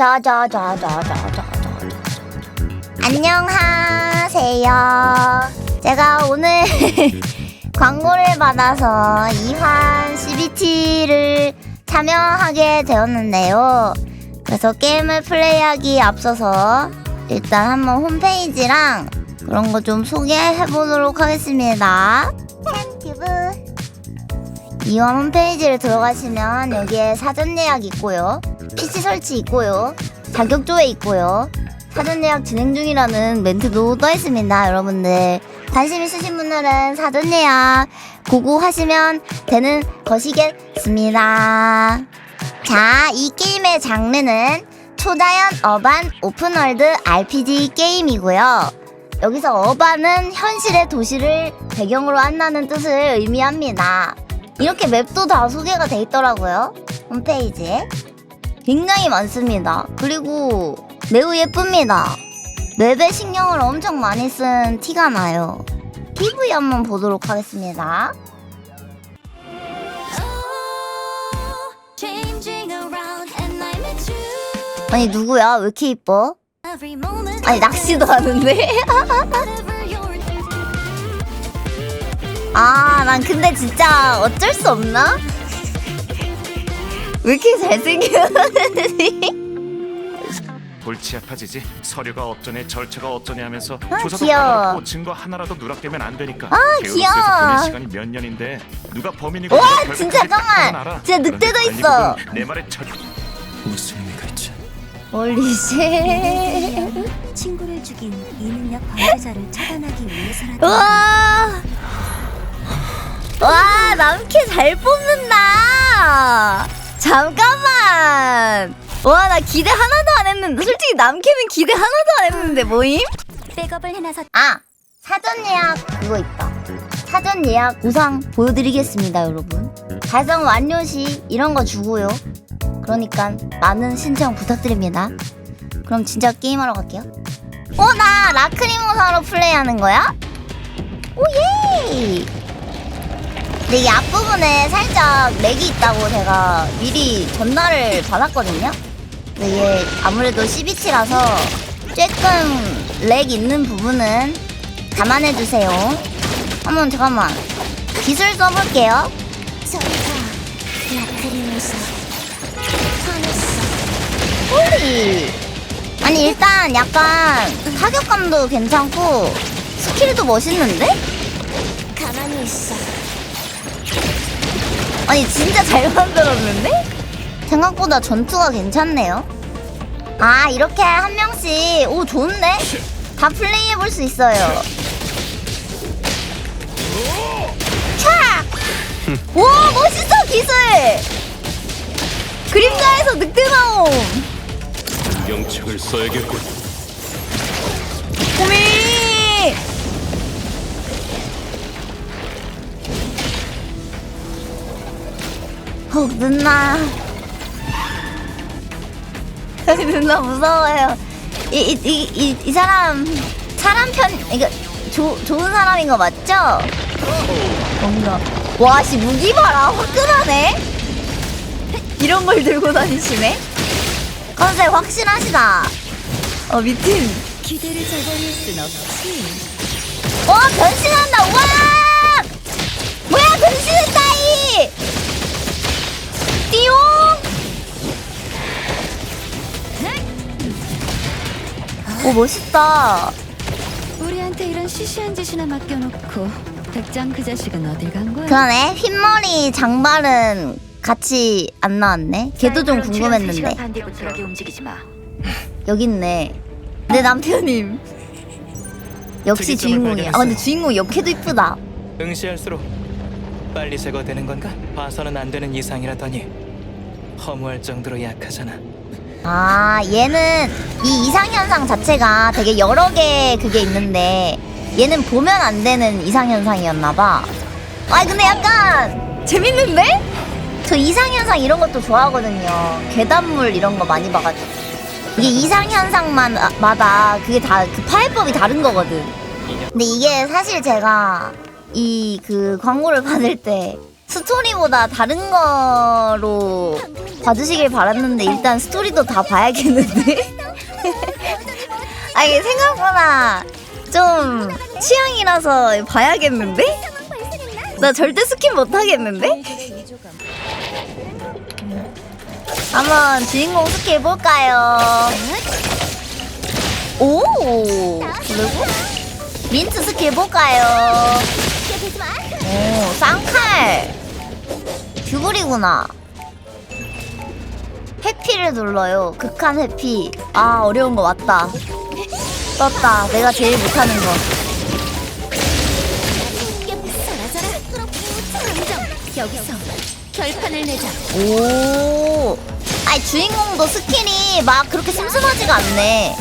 자자자자자자자 안녕하세요. 제가 오늘 광고를 받아서 2환 CBT를 참여하게 되었는데요. 그래서 게임을 플레이하기 앞서서 일단 한번 홈페이지랑 그런 거 좀 소개해 보도록 하겠습니다. 팬튜브 이원 홈페이지를 들어가시면 여기에 사전 예약 있고요. PC 설치 있고요. 자격 조회 있고요. 사전 예약 진행 중이라는 멘트도 떠 있습니다. 여러분들 관심 있으신 분들은 사전 예약 고고하시면 되는 것이겠습니다. 자, 이 게임의 장르는 초자연 어반 오픈월드 RPG 게임이고요. 여기서 어반은 현실의 도시를 배경으로 한다는 뜻을 의미합니다. 이렇게 맵도 다 소개가 돼 있더라고요. 홈페이지에. 굉장히 많습니다. 그리고 매우 예쁩니다. 맵에 신경을 엄청 많이 쓴 티가 나요. PV 한번 보도록 하겠습니다. 아니 누구야? 왜 이렇게 이뻐? 아니 낚시도 하는데? 아, 난 근데 진짜 어쩔 수 없나? 왜 이렇게 잘생겼는지? 골치 아파지지 서류가 어쩌네 절차가 어쩌네 하면서 아, 조사도 귀여워. 증거 하나라도 누락되면 안 되니까 아, 귀여워. 보낸 시간이 몇 년인데 누가 범인이고 와, 누가 진짜. 알아. 진짜 늑대도 그런데 있어. 내 말에 절 무슨 의미가 있지? 홀리쉣. 친구를 죽인 이능력 범죄자를 처단하기 위해서라도 우와! 와, 남캐 잘 뽑는다! 잠깐만! 와, 나 기대 하나도 안 했는데, 솔직히 남캐는 기대 하나도 안 했는데, 뭐임? 백업을 해놔서 아! 사전 예약 그거 있다. 사전 예약 보상 보여드리겠습니다, 여러분. 달성 완료 시 이런 거 주고요. 그러니까 많은 신청 부탁드립니다. 그럼 진짜 게임하러 갈게요. 어, 나 라크리모사로 플레이하는 거야? 오예! 근데 이 앞부분에 살짝 렉이 있다고 제가 미리 전달을 받았거든요. 근데 얘 아무래도 CBT라서 조금 렉 있는 부분은 감안해 주세요. 한번 잠깐만 기술 써볼게요. 홀리. 아니 일단 약간 타격감도 괜찮고 스킬도 멋있는데? 가만히 있어 아니 진짜 잘 만들었는데? 생각보다 전투가 괜찮네요. 아 이렇게 한 명씩 오 좋은데? 다 플레이해 볼 수 있어요. 촥! 와 멋있어 기술! 그림자에서 늑대 나옴. 경책을 써야겠군. 어 누나. 누나 무서워요. 이 이 이 이 이 사람 사람 편 이거 조, 좋은 사람인 거 맞죠? 뭔가 와 씨 무기 봐라 화끈하네. 이런 걸 들고 다니시네. 컨셉 확실하시다. 어 미친. 기대를 저버릴 순 없지 와 어, 변신한다 와 뭐야 변신했다 이 띠용 오 멋있다. 우리한테 이런 시시한 짓이나 맡겨놓고 백장 그 자식은 어딜 간 거야? 그러네. 흰머리 장발은 같이 안 나왔네. 걔도 좀 궁금했는데. 반 뒤부터 움직이지 마. 여기 있네. 내 남편님 역시 특이점을 주인공이야. 아 근데 주인공 역해도 이쁘다. 응시할수록 빨리 제거되는 건가? 봐서는 안 되는 이상이라더니 허무할 정도로 약하잖아. 아 얘는 이 이상현상 자체가 되게 여러 개 그게 있는데 얘는 보면 안 되는 이상현상이었나봐 아 근데 약간 재밌는데? 저 이상현상 이런 것도 좋아하거든요 괴담물 이런 거 많이 봐가지고 이게 이상현상마다 그게 다 그 파해법이 다른 거거든 근데 이게 사실 제가 이 그 광고를 받을 때 스토리보다 다른 거로 봐주시길 바랐는데 일단 스토리도 다 봐야겠는데? 아니 생각보다 좀 취향이라서 봐야겠는데? 나 절대 스킵 못하겠는데? 한번 주인공 스킵 해볼까요? 오! 그리고 민트 스킵 해볼까요? 듀블이구나. 해피를 눌러요. 극한 해피. 아, 어려운 거 맞다. 떴다. 내가 제일 못하는 거. 오. 아니, 주인공도 스킬이 막 그렇게 심심하지가 않네.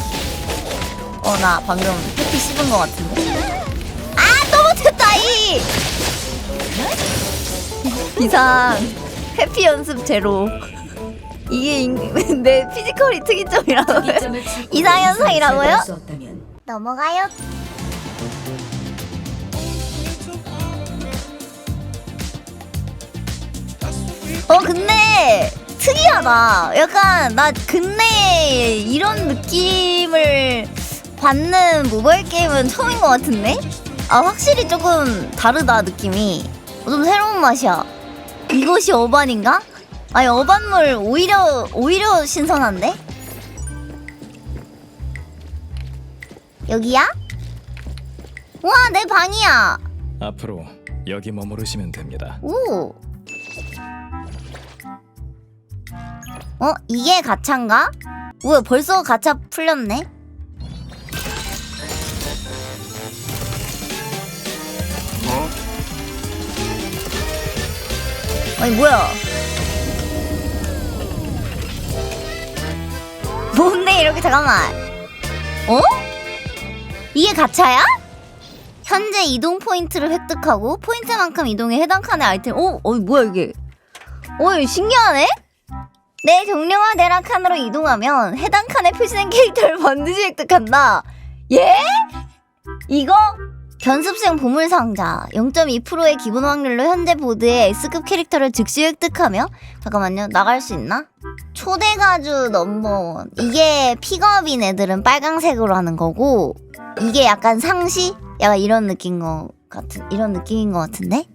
어, 나 방금 해피 씹은 거 같은데. 아, 또 못했다, 이! 이상. 해피 연습 제로. 이게 인- 내 피지컬이 특이점이라고요? 이상현상이라고요? 넘어가요. 어 근데 특이하다. 약간 나 근래 이런 느낌을 받는 모바일 게임은 처음인 것 같은데? 아 확실히 조금 다르다 느낌이. 어, 좀 새로운 맛이야. 이것이 어반인가? 아니 어반물 오히려 오히려 신선한데? 여기야? 와 내 방이야. 앞으로 여기 머무르시면 됩니다. 오. 어 이게 가차인가? 뭐야 벌써 가차 풀렸네? 아니 뭐야? 뭔데 이렇게 잠깐만? 어? 이게 가차야? 현재 이동 포인트를 획득하고 포인트만큼 이동에 해당 칸의 아이템. 오, 어 뭐야 이게? 어 이거 신기하네? 내 종료와 내락 칸으로 이동하면 해당 칸에 표시된 캐릭터를 반드시 획득한다. 예? 이거 견습생 보물상자 0.2%의 기본 확률로 현재 보드의 S급 캐릭터를 즉시 획득하며 잠깐만요 나갈 수 있나? 초대가주 넘버원 이게 픽업인 애들은 빨강색으로 하는 거고 이게 약간 상시? 약간 이런 느낌인 거 같은 이런 느낌인 것 같은데?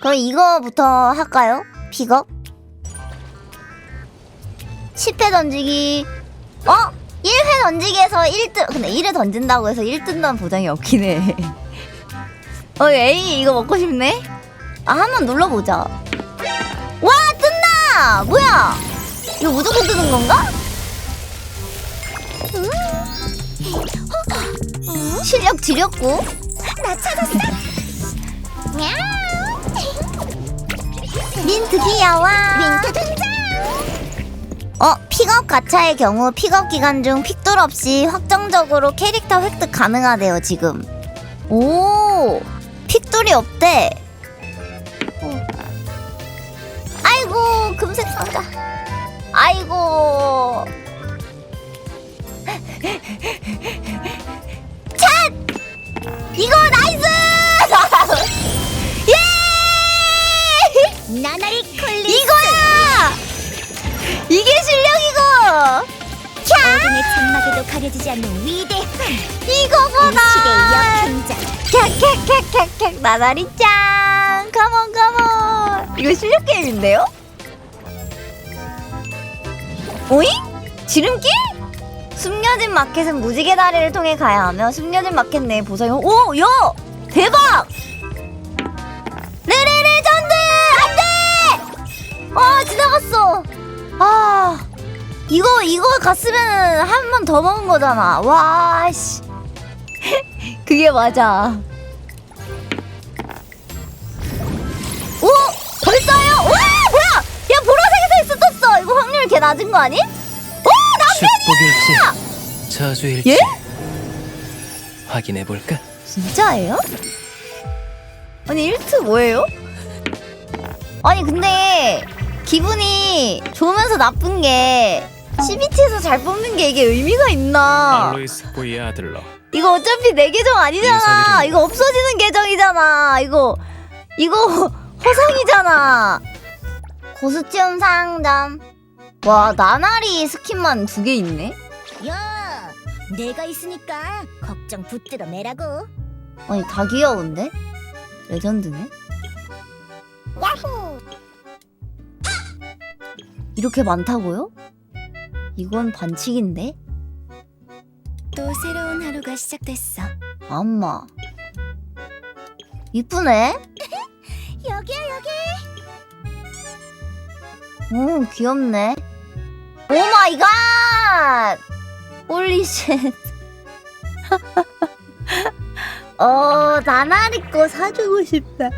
그럼 이거부터 할까요? 픽업? 10회 던지기 어? 1회 던지기에서 1등 근데 1회 던진다고 해서 1등단 보장이 없긴 해 어, 에이, 이거 먹고 싶네? 아, 한번 눌러보자. 와, 뜬다! 뭐야? 이거 무조건 뜨는 건가? 음? 실력 지렸고. 나 찾았어. 민트 귀여워. 민트 등장. 어, 픽업 가차의 경우 픽업 기간 중 픽돌 없이 확정적으로 캐릭터 획득 가능하대요, 지금. 오, 픽돌이 없대. 어. 아이고, 금색 상자. 아이고. 캬캬캬캬캬 나나리 짱 컴온 컴온 이거 실력 게임인데요? 오잉? 지름길? 숨겨진 마켓은 무지개 다리를 통해 가야 하며 숨겨진 마켓 내 보상이 오! 야! 대박! 레레 레 전드! 안돼! 아 지나갔어 아 이거 이거 갔으면 한 번 더 먹은 거잖아 와씨 그게 맞아. 낮은 거 아니? 오! 축복일지 저주일지 예? 확인해 볼까? 진짜예요? 아니, 1트 뭐예요? 아니, 근데 기분이 좋으면서 나쁜 게 CBT에서 잘 뽑는 게 이게 의미가 있나? 알로이스 보이의 아들러 이거 어차피 내 계정 아니잖아. 인사드립니다. 이거 없어지는 계정이잖아. 이거 이거 허상이잖아. 고스튬 상점. 와 나나리 스킨만 두 개 있네. 야, 내가 있으니까 걱정 붙들어 매라고. 아니 다 귀여운데? 레전드네. 야호! 이렇게 많다고요? 이건 반칙인데? 또 새로운 하루가 시작됐어. 엄마. 이쁘네? 여기야 여기. 오 귀엽네. 오 마이 갓! 홀리 쉣. 어 나나리 거 사주고 싶다.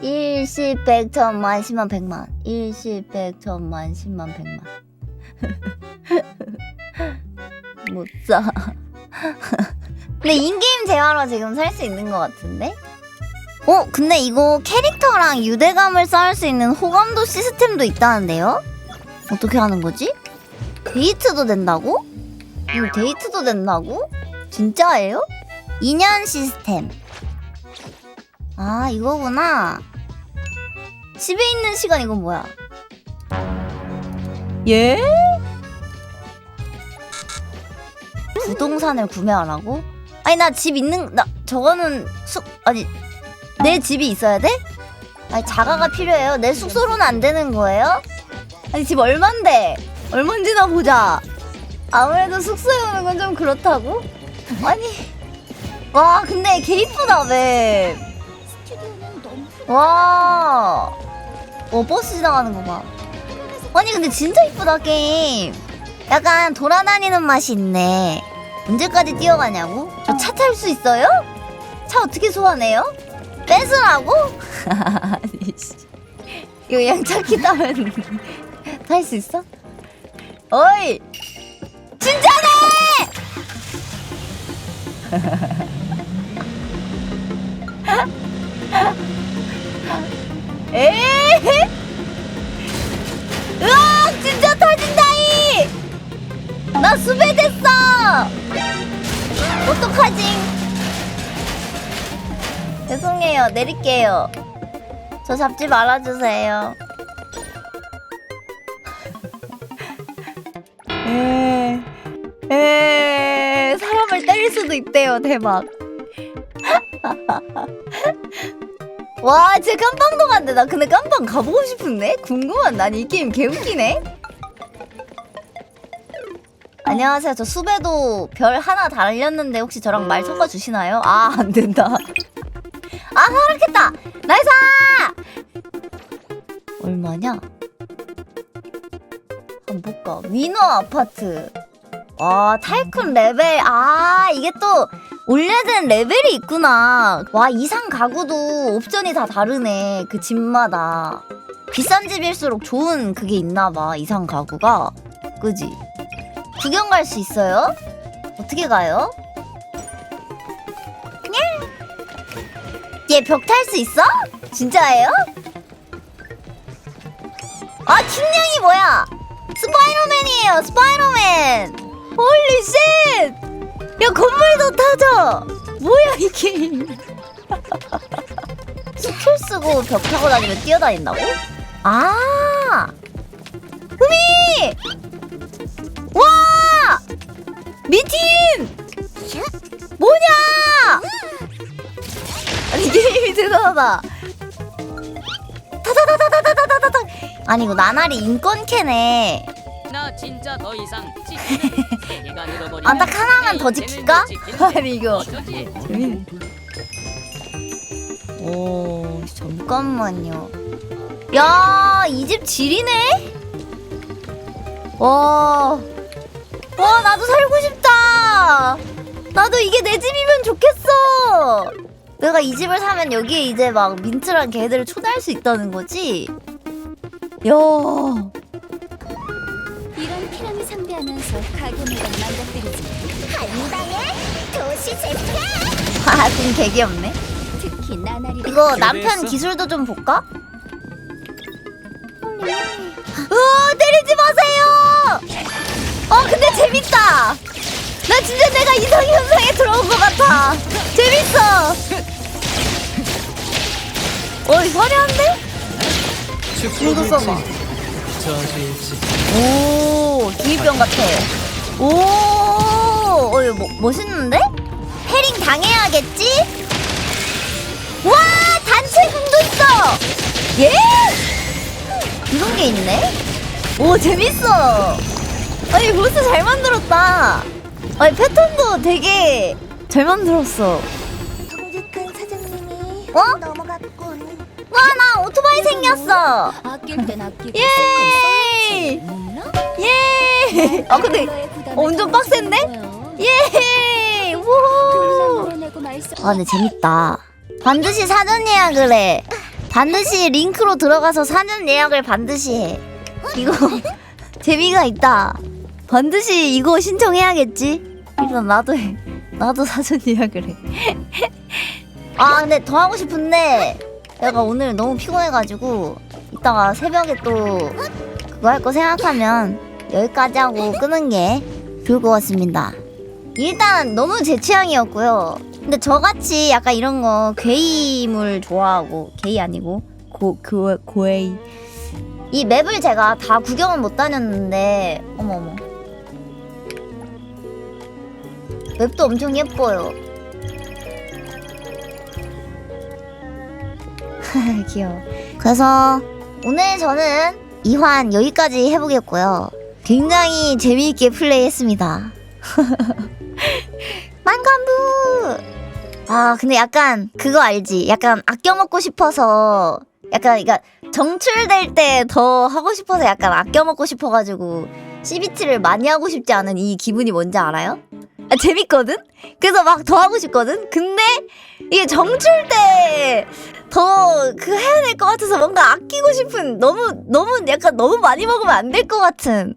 일십 백천만 십만 백만 일십 백천만 십만 백만 못 사. 근데 인게임 재화로 지금 살 수 있는 것 같은데? 어 근데 이거 캐릭터랑 유대감을 쌓을 수 있는 호감도 시스템도 있다는데요? 어떻게 하는 거지? 데이트도 된다고? 이거 데이트도 된다고? 진짜예요? 인연 시스템. 아, 이거구나. 집에 있는 시간 이건 뭐야? 예? 부동산을 구매하라고? 아니 나 집 있는 나 저거는 숙 아니 내 집이 있어야 돼? 아니 자가가 필요해요. 내 숙소로는 안 되는 거예요? 아니 집 얼만데? 얼만지나 보자. 아무래도 숙소에 오는 건 좀 그렇다고? 아니 와 근데 개 이쁘다 너무 와. 어 버스 지나가는 거 봐. 아니 근데 진짜 이쁘다 게임. 약간 돌아다니는 맛이 있네. 언제까지 뛰어가냐고? 저 차 탈 수 있어요? 차 어떻게 소환해요? 뺏으라고? 이거 양차키 타면 탈 수 있어? 어이! 진짜네! 에이! 으악! 진짜 터진다이! 나 수배 됐어! 어떡하지? 죄송해요. 내릴게요. 저 잡지 말아주세요. 에, 에, 사람을 때릴 수도 있대요. 대박. 와, 진짜 깜빵도 간대. 나 근데 깜빵 가보고 싶은데? 궁금한. 난 이 게임 개웃기네. 안녕하세요. 저 수배도 별 하나 달렸는데 혹시 저랑 말 섞어 주시나요? 아, 안 된다. 아, 하락했다. 나이스! 얼마냐? 한번 볼까? 위너 아파트. 와, 탈큰 레벨. 아, 이게 또 올려야 되는 레벨이 있구나. 와, 이상 가구도 옵션이 다 다르네. 그 집마다. 비싼 집일수록 좋은 그게 있나봐. 이상 가구가. 그지? 구경 갈 수 있어요? 어떻게 가요? 그냥 얘 벽 탈 수 있어? 진짜예요? 아 킹냥이 뭐야? 스파이더맨이에요 스파이더맨. 홀리쉣 야 건물도 타자 뭐야 이게 스킬 쓰고 벽 타고 다니면 뛰어다닌다고? 아! 후미 와! 미팅 뭐냐? 아니 게임이 대단하다. 타다다다다! 아니 이거 나날이 인권 캐네. 나 진짜 더 이상 아 딱 하나만 더 지킬까? 아니 이거? 재밌네. 오 잠깐만요. 야 이 집 지리네? 와. 와 나도 살고 싶다. 나도 이게 내 집이면 좋겠어. 내가 이 집을 사면 여기에 이제 막 민트랑 개들을 초대할 수 있다는 거지. 야. 이런 피라미 상대하면서 가게 물건 망가뜨리지. 한 방에 도시 제패. 아, 좀 개귀엽네. 특히 나날이 이거 남편? 기술도 좀 볼까? 으 때리지 마세요! 어 근데 재밌다! 나 진짜 내가 이성 현상에 들어온 것 같아! 재밌어! 어이 화려한데? 이거 써봐. 오, 중이병 같아. 오, 어, 이거 뭐, 멋있는데? 해링 당해야겠지? 와, 단체 궁도 있어! 예! 이런 게 있네? 오, 재밌어! 아니, 벌써 잘 만들었다. 아니, 패턴도 되게 잘 만들었어. 정직한 사장님이 어? 오토바이 생겼어! 아낄 땐 아끼고 예! 예! 아, 근데 엄청 빡센데? 예! 우후! 아 근데 재밌다 반드시 사전 예약을 해 반드시 링크로 들어가서 사전 예약을 반드시 해 이거 재미가 있다 반드시 이거 신청해야겠지 일단 나도 해 나도 사전 예약을 해 아 근데 더 하고 싶은데 내가 오늘 너무 피곤해가지고 이따가 새벽에 또 그거 할 거 생각하면 여기까지 하고 끄는 게 좋을 것 같습니다 일단 너무 제 취향이었고요. 근데 저같이 약간 이런 거 괴이물 좋아하고 괴이 아니고 고그 고에이 이 맵을 제가 다 구경은 못 다녔는데 어머 어머 맵도 엄청 예뻐요. 귀여워. 그래서 오늘 저는 2환 여기까지 해보겠고요. 굉장히 재미있게 플레이했습니다. 만관부! 아, 근데 약간 그거 알지? 약간 아껴 먹고 싶어서 약간 그러니까 정출될 때 더 하고 싶어서 약간 아껴 먹고 싶어가지고 CBT를 많이 하고 싶지 않은 이 기분이 뭔지 알아요? 아, 재밌거든? 그래서 막 더 하고 싶거든? 근데 이게 정출 때 더 그 해야 될 것 같아서 뭔가 아끼고 싶은 너무 너무 약간 너무 많이 먹으면 안 될 것 같은